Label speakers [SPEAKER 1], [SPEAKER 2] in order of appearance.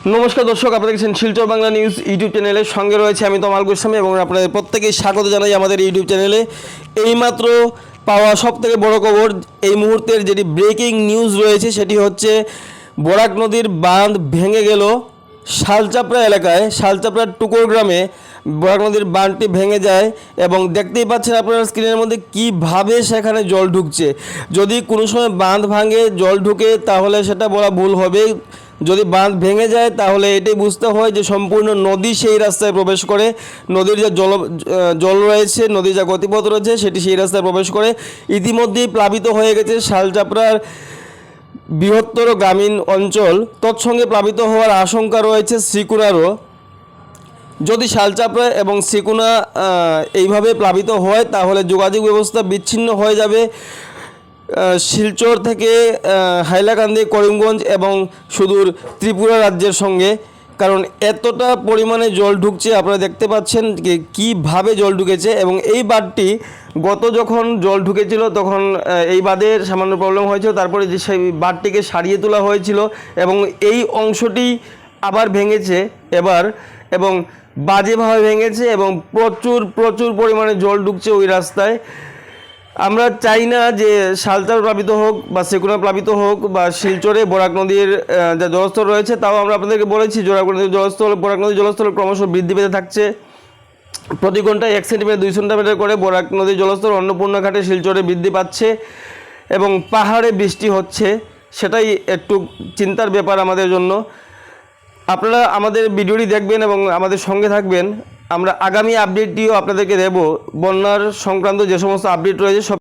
[SPEAKER 1] নমস্কার দর্শক, আপনারা দেখছেন শিলচর বাংলা নিউজ ইউটিউব চ্যানেলের সঙ্গে রয়েছে আমি তমাল গোস্বামী এবং আপনাদের প্রত্যেকেই স্বাগত জানাই আমাদের ইউটিউব চ্যানেলে। এইমাত্র পাওয়া সব থেকে বড় খবর, এই মুহূর্তের যেটি ব্রেকিং নিউজ রয়েছে সেটি হচ্ছে, বরাক নদীর বাঁধ ভেঙে গেল শালচাপড়া এলাকায়। শালচাপড়ার টুকর গ্রামে বরাক নদীর বাঁধটি ভেঙে যায় এবং দেখতেই পাচ্ছেন আপনারা স্ক্রিনের মধ্যে কীভাবে সেখানে জল ঢুকছে। যদি কোনো সময় বাঁধ ভাঙে, জল ঢুকে, তাহলে সেটা বলা ভুল হবে যদি বাঁধ ভেঙে যায় তাহলে এটাই বুঝতে হয় যে সম্পূর্ণ নদী সেই রাস্তায় প্রবেশ করে। নদীর যে জল জল রয়েছে নদীর যা গতিপথ রয়েছে সেটি সেই রাস্তায় প্রবেশ করে। ইতিমধ্যেই প্লাবিত হয়ে গেছে শালচাপড়ার বৃহত্তর গ্রামীণ অঞ্চল। তৎসঙ্গে প্লাবিত হওয়ার আশঙ্কা রয়েছে শ্রীকুনারও। যদি শালচাপড়া এবং আহ, এইভাবে প্লাবিত হয় তাহলে যোগাযোগ ব্যবস্থা বিচ্ছিন্ন হয়ে যাবে। শিলচর থেকে হাইলাকান্দি, করিমগঞ্জ এবং সুদূর ত্রিপুরা রাজ্যের সঙ্গে। কারণ এতটা পরিমাণে জল ঢুকছে, আপনারা দেখতে পাচ্ছেন যে কীভাবে জল ঢুকেছে এবং এই বাঁধটি গত যখন জল ঢুকেছিল তখন এই বাঁধের সামান্য প্রবলেম হয়েছিল। তারপরে যে সেই বাঁধটিকে সারিয়ে তোলা হয়েছিল এবং এই অংশটি আবার ভেঙেছে এবার এবং বাজেভাবে ভেঙেছে এবং প্রচুর প্রচুর পরিমাণে জল ঢুকছে ওই রাস্তায়। আমরা চাই না যে শালচার প্লাবিত হোক বা সেকুনা প্লাবিত হোক বা শিলচরে বরাক নদীর যা জলস্তর রয়েছে, তাও আমরা আপনাদেরকে বলেছি জোরাক নদীর জলস্তর, বরাক নদীর জলস্তর ক্রমশ বৃদ্ধি পেতে থাকছে। প্রতি ঘন্টায় এক সেন্টিমিটার, দুই সেন্টিমিটার করে বরাক নদীর জলস্তর অন্নপূর্ণা ঘাটে শিলচরে বৃদ্ধি পাচ্ছে এবং পাহাড়ে বৃষ্টি হচ্ছে। সেটাই একটু চিন্তার ব্যাপার আমাদের জন্য। আপনারা আমাদের ভিডিওটি দেখবেন এবং আমাদের সঙ্গে থাকবেন। আমরা আগামী আপডেটটিও আপনাদেরকে দেব। বন্যার সংক্রান্ত যে সমস্ত আপডেট রয়েছে সব